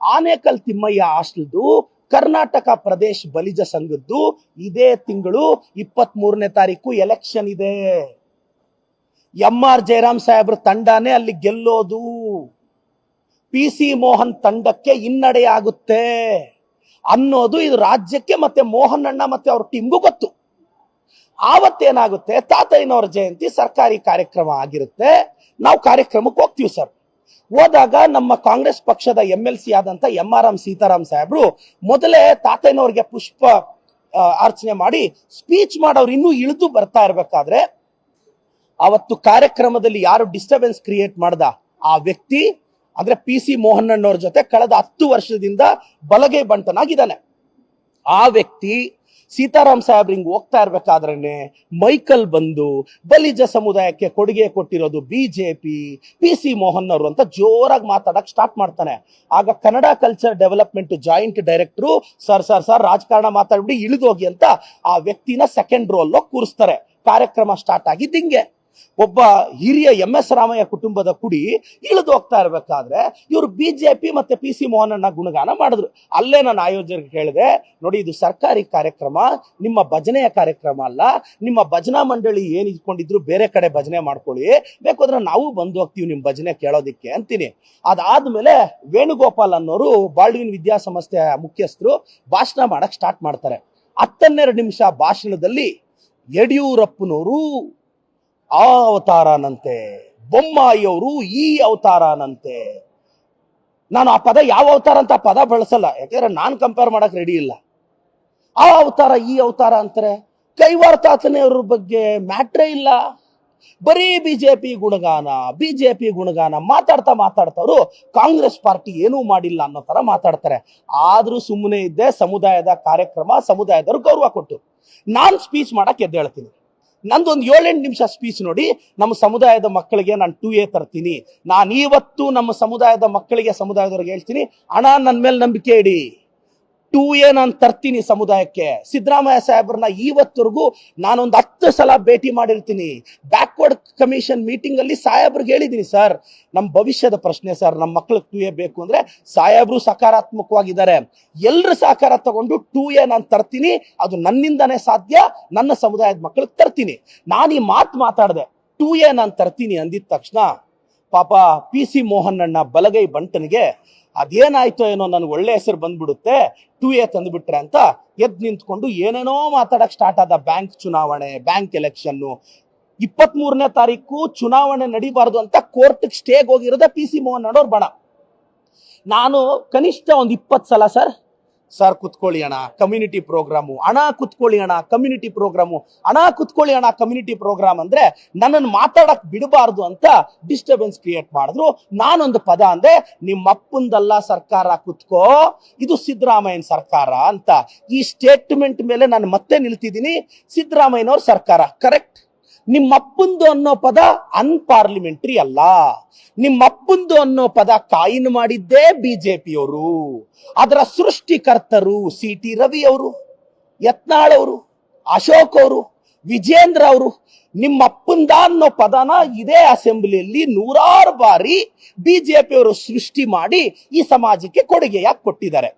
ಆನೇಕಲ್ ತಿಮ್ಮಯ್ಯ ಹಾಸ್ಟೆಲ್ದು, ಕರ್ನಾಟಕ ಪ್ರದೇಶ್ ಬಲಿಜ ಸಂಘದ್ದು ಇದೇ ತಿಂಗಳು ಇಪ್ಪತ್ತ್ ಮೂರನೇ ತಾರೀಕು ಎಲೆಕ್ಷನ್ ಇದೆ. ಎಂ ಆರ್ ಜಯರಾಮ್ ಸಾಹೇಬ್ರ ತಂಡನೇ ಅಲ್ಲಿ ಗೆಲ್ಲೋದು. ಪಿ ಸಿ ಮೋಹನ್ ತಂಡಕ್ಕೆ ಹಿನ್ನಡೆ ಆಗುತ್ತೆ. ಅನ್ನೋದು ಇದು ರಾಜ್ಯಕ್ಕೆ ಮತ್ತೆ ಮೋಹನ್ ಅಣ್ಣ ಮತ್ತೆ ಅವ್ರ ಟೀಮ್ಗೂ ಗೊತ್ತು. ಆವತ್ತೇನಾಗುತ್ತೆ? ತಾತಯ್ಯನವರ ಜಯಂತಿ ಸರ್ಕಾರಿ ಕಾರ್ಯಕ್ರಮ ಆಗಿರುತ್ತೆ. ನಾವು ಕಾರ್ಯಕ್ರಮಕ್ಕೆ ಹೋಗ್ತೀವಿ ಸರ್. ಹೋದಾಗ ನಮ್ಮ ಕಾಂಗ್ರೆಸ್ ಪಕ್ಷದ ಎಂ ಎಲ್ ಸಿ ಆದಂತ ಎಂ ಆರ್ ಎಂ ಸೀತಾರಾಮ್ ಸಾಹೇಬ್ರು ಮೊದಲೇ ತಾತಯ್ಯನವ್ರಿಗೆ ಪುಷ್ಪ ಅರ್ಚನೆ ಮಾಡಿ ಸ್ಪೀಚ್ ಮಾಡೋರು ಇನ್ನೂ ಇಳಿದು ಬರ್ತಾ ಇರ್ಬೇಕಾದ್ರೆ ಅವತ್ತು ಕಾರ್ಯಕ್ರಮದಲ್ಲಿ ಯಾರು ಡಿಸ್ಟರ್ಬೆನ್ಸ್ ಕ್ರಿಯೇಟ್ ಮಾಡ್ದ ಆ ವ್ಯಕ್ತಿ, ಅಂದ್ರೆ ಪಿ ಸಿ ಮೋಹನಣ್ಣವ್ರ ಜೊತೆ ಕಳೆದ ಹತ್ತು ವರ್ಷದಿಂದ ಬಲಗೈ ಬಂಟನಾಗಿದ್ದಾನೆ. ಆ ವ್ಯಕ್ತಿ ಸೀತಾರಾಮ್ ಸಾಹೇಬ್ರು ಹಿಂಗ್ ಹೋಗ್ತಾ ಇರ್ಬೇಕಾದ್ರೆ ಮೈಕಲ್ ಬಂದು ಬಲಿಜ ಸಮುದಾಯಕ್ಕೆ ಕೊಡುಗೆ ಕೊಟ್ಟಿರೋದು ಬಿಜೆಪಿ ಪಿ ಸಿ ಮೋಹನ್ ಅವರು ಅಂತ ಜೋರಾಗಿ ಮಾತಾಡಕ್ ಸ್ಟಾರ್ಟ್ ಮಾಡ್ತಾನೆ. ಆಗ Kannada culture development joint director sir sir sir, ರಾಜಕಾರಣ ಮಾತಾಡ್ಬಿಟ್ಟು ಇಳಿದೋಗಿ ಅಂತ ಆ ವ್ಯಕ್ತಿನ ಸೆಕೆಂಡ್ ರೋಲ್ ಕೂರಿಸ್ತಾರೆ. ಕಾರ್ಯಕ್ರಮ ಸ್ಟಾರ್ಟ್ ಆಗಿದ್ದು ಹಿಂಗೆ. ಒಬ್ಬ ಹಿರಿಯ ಎಂ ಎಸ್ ರಾಮಯ್ಯ ಕುಟುಂಬದ ಕುಡಿ ಇಳಿದು ಹೋಗ್ತಾ ಇರಬೇಕಾದ್ರೆ ಇವರು ಬಿಜೆಪಿ ಮತ್ತೆ ಪಿ ಸಿ ಮೋಹನಣ್ಣ ಗುಣಗಾನ ಮಾಡಿದ್ರು. ಅಲ್ಲೇ ನಾನು ಆಯೋಜಕರಿಗೆ ಹೇಳಿದೆ ನೋಡಿ ಇದು ಸರ್ಕಾರಿ ಕಾರ್ಯಕ್ರಮ, ನಿಮ್ಮ ಭಜನೆಯ ಕಾರ್ಯಕ್ರಮ ಅಲ್ಲ, ನಿಮ್ಮ ಭಜನಾ ಮಂಡಳಿ ಏನು ಇಟ್ಕೊಂಡಿದ್ರು ಬೇರೆ ಕಡೆ ಭಜನೆ ಮಾಡ್ಕೊಳ್ಳಿ, ಬೇಕಾದ್ರೆ ನಾವು ಬಂದು ಹೋಗ್ತೀವಿ ನಿಮ್ಮ ಭಜನೆ ಕೇಳೋದಿಕ್ಕೆ ಅಂತೀನಿ. ಅದಾದ್ಮೇಲೆ ವೇಣುಗೋಪಾಲ್ ಅನ್ನೋರು ಬಾಳ್ವಿನ್ ವಿದ್ಯಾಸಂಸ್ಥೆಯ ಮುಖ್ಯಸ್ಥರು ಭಾಷಣ ಮಾಡಕ್ಕೆ ಸ್ಟಾರ್ಟ್ ಮಾಡ್ತಾರೆ. ಹತ್ತನ್ನೆರಡು ನಿಮಿಷ ಭಾಷಣದಲ್ಲಿ ಯಡಿಯೂರಪ್ಪನವರು ಆ ಅವತಾರನಂತೆ, ಬೊಮ್ಮಾಯಿಯವರು ಈ ಅವತಾರನಂತೆ. ನಾನು ಆ ಪದ ಯಾವ ಅವತಾರ ಅಂತ ಪದ ಬಳಸಲ್ಲ, ಯಾಕಂದ್ರೆ ನಾನು ಕಂಪೇರ್ ಮಾಡಕ್ ರೆಡಿ ಇಲ್ಲ. ಆ ಅವತಾರ, ಈ ಅವತಾರ ಅಂತಾರೆ ಕೈವಾರ ತಾತನೆಯವ್ರ ಬಗ್ಗೆ ಮ್ಯಾಟ್ರೇ ಇಲ್ಲ. ಬರೀ ಬಿಜೆಪಿ ಗುಣಗಾನ ಬಿಜೆಪಿ ಗುಣಗಾನ ಮಾತಾಡ್ತಾ ಮಾತಾಡ್ತಾವ್ರು ಕಾಂಗ್ರೆಸ್ ಪಾರ್ಟಿ ಏನೂ ಮಾಡಿಲ್ಲ ಅನ್ನೋ ತರ ಮಾತಾಡ್ತಾರೆ. ಆದ್ರೂ ಸುಮ್ಮನೆ ಇದ್ದೆ, ಸಮುದಾಯದ ಕಾರ್ಯಕ್ರಮ, ಸಮುದಾಯದವ್ರು ಗೌರವ ಕೊಟ್ಟು. ನಾನ್ ಸ್ಪೀಚ್ ಮಾಡಕ್ ಎದ್ದೇಳ್ತೀನಿ. ನಂದೊಂದು ಏಳೆಂಟು ನಿಮಿಷ ಸ್ಪೀಚ್ ನೋಡಿ, ನಮ್ಮ ಸಮುದಾಯದ ಮಕ್ಕಳಿಗೆ ನಾನು ಟೂ ಎ ತರ್ತೀನಿ. ನಾನು ಇವತ್ತು ನಮ್ಮ ಸಮುದಾಯದ ಮಕ್ಕಳಿಗೆ, ಸಮುದಾಯದವ್ರಿಗೆ ಹೇಳ್ತೀನಿ ಹಣ ನನ್ನ ಮೇಲೆ ನಂಬಿಕೆ ಇಡಿ. ಟೂ ಎ ನಾನು ತರ್ತೀನಿ ಸಮುದಾಯಕ್ಕೆ. ಸಿದ್ದರಾಮಯ್ಯ ಸಾಹೇಬ್ರನ್ನ ಇವತ್ತರೆಗೂ ನಾನೊಂದು ಹತ್ತು ಸಲ ಭೇಟಿ ಮಾಡಿರ್ತೀನಿ. ಬ್ಯಾಕ್ವರ್ಡ್ ಕಮಿಷನ್ ಮೀಟಿಂಗ್ ಅಲ್ಲಿ ಸಾಹೇಬ್ರಿಗೆ ಹೇಳಿದ್ದೀನಿ ಸರ್. ನಮ್ಮ ಭವಿಷ್ಯದ ಪ್ರಶ್ನೆ, ಸರ್. ನಮ್ಮ ಮಕ್ಕಳಿಗೆ ಟೂ ಎ ಬೇಕು ಅಂದ್ರೆ ಸಾಹೇಬ್ರು ಸಕಾರಾತ್ಮಕವಾಗಿದ್ದಾರೆ. ಎಲ್ಲರೂ ಸಹಕಾರ ತಗೊಂಡು ಟೂ ಎ ನಾನು ತರ್ತೀನಿ. ಅದು ನನ್ನಿಂದನೇ ಸಾಧ್ಯ. ನನ್ನ ಸಮುದಾಯದ ಮಕ್ಕಳಿಗೆ ತರ್ತೀನಿ. ನಾನು ಈ ಮಾತು ಮಾತಾಡಿದೆ. ಟೂ ಎ ನಾನು ತರ್ತೀನಿ ಅಂದಿದ ತಕ್ಷಣ ಪಾಪ ಪಿ ಸಿ ಮೋಹನ್ ಅಣ್ಣ ಬಲಗೈ ಬಂಟನಿಗೆ ಅದೇನಾಯ್ತೋ ಏನೋ ನನಗೆ ಒಳ್ಳೆ ಹೆಸರು ಬಂದ್ಬಿಡುತ್ತೆ ಟು ಎ ತಂದುಬಿಟ್ರೆ ಅಂತ ಎದ್ದು ನಿಂತ್ಕೊಂಡು ಏನೇನೋ ಮಾತಾಡಕ್ಕೆ ಸ್ಟಾರ್ಟ್ ಆದ ಬ್ಯಾಂಕ್ ಚುನಾವಣೆ ಬ್ಯಾಂಕ್ ಎಲೆಕ್ಷನ್ ಇಪ್ಪತ್ತ್ ಮೂರನೇ ತಾರೀಕು ಚುನಾವಣೆ ನಡಿಬಾರ್ದು ಅಂತ ಕೋರ್ಟ್ ಸ್ಟೇಗ್ ಹೋಗಿರೋದೇ ಪಿ ಸಿ ಮೋಹನ್ ಅಣ್ಣವ್ರ ಬಣ. ನಾನು ಕನಿಷ್ಠ ಒಂದು ಇಪ್ಪತ್ತು ಸಲ ಸರ್ ಸರ್ ಕುತ್ಕೊಳ್ಳಿ ಅಣ್ಣ ಕಮ್ಯುನಿಟಿ ಪ್ರೋಗ್ರಾಮು ಹಣ ಕುತ್ಕೊಳ್ಳಿ ಅಣ್ಣ ಕಮ್ಯುನಿಟಿ ಪ್ರೋಗ್ರಾಮು ಹಣ ಕುತ್ಕೊಳ್ಳಿ ಅಣ್ಣ ಕಮ್ಯುನಿಟಿ ಪ್ರೋಗ್ರಾಮ್ ಅಂದ್ರೆ ನನ್ನನ್ನು ಮಾತಾಡಕ್ ಬಿಡಬಾರ್ದು ಅಂತ ಡಿಸ್ಟರ್ಬೆನ್ಸ್ ಕ್ರಿಯೇಟ್ ಮಾಡಿದ್ರು. ನಾನೊಂದು ಪದ ಅಂದ್ರೆ ನಿಮ್ಮ ಅಪ್ಪಂದಲ್ಲ ಸರ್ಕಾರ ಕುತ್ಕೋ, ಇದು ಸಿದ್ದರಾಮಯ್ಯನ ಸರ್ಕಾರ ಅಂತ. ಈ ಸ್ಟೇಟ್ಮೆಂಟ್ ಮೇಲೆ ನಾನು ಮತ್ತೆ ನಿಲ್ತಿದ್ದೀನಿ. ಸಿದ್ದರಾಮಯ್ಯನವ್ರ ಸರ್ಕಾರ ಕರೆಕ್ಟ್ ನಿಮ್ಮಪ್ಪಂದು ಅನ್ನೋ ಪದ ಅನ್ಪಾರ್ಲಿಮೆಂಟ್ರಿ ಅಲ್ಲ. ನಿಮ್ಮಪ್ಪಂದು ಅನ್ನೋ ಪದ ಕಾಯಿನ್ ಮಾಡಿದ್ದೇ ಬಿಜೆಪಿಯವರು. ಅದರ ಸೃಷ್ಟಿಕರ್ತರು ಸಿ ಟಿ ರವಿ ಅವರು, ಯತ್ನಾಳ್ ಅವರು, ಅಶೋಕ್ ಅವರು, ವಿಜೇಂದ್ರ ಅವರು, ನಿಮ್ಮಪ್ಪಂದ ಅನ್ನೋ ಪದನ ಇದೇ ಅಸೆಂಬ್ಲಿಯಲ್ಲಿ ನೂರಾರು ಬಾರಿ ಬಿಜೆಪಿಯವರು ಸೃಷ್ಟಿ ಮಾಡಿ ಈ ಸಮಾಜಕ್ಕೆ ಕೊಡುಗೆಯಾಗಿ ಕೊಟ್ಟಿದ್ದಾರೆ.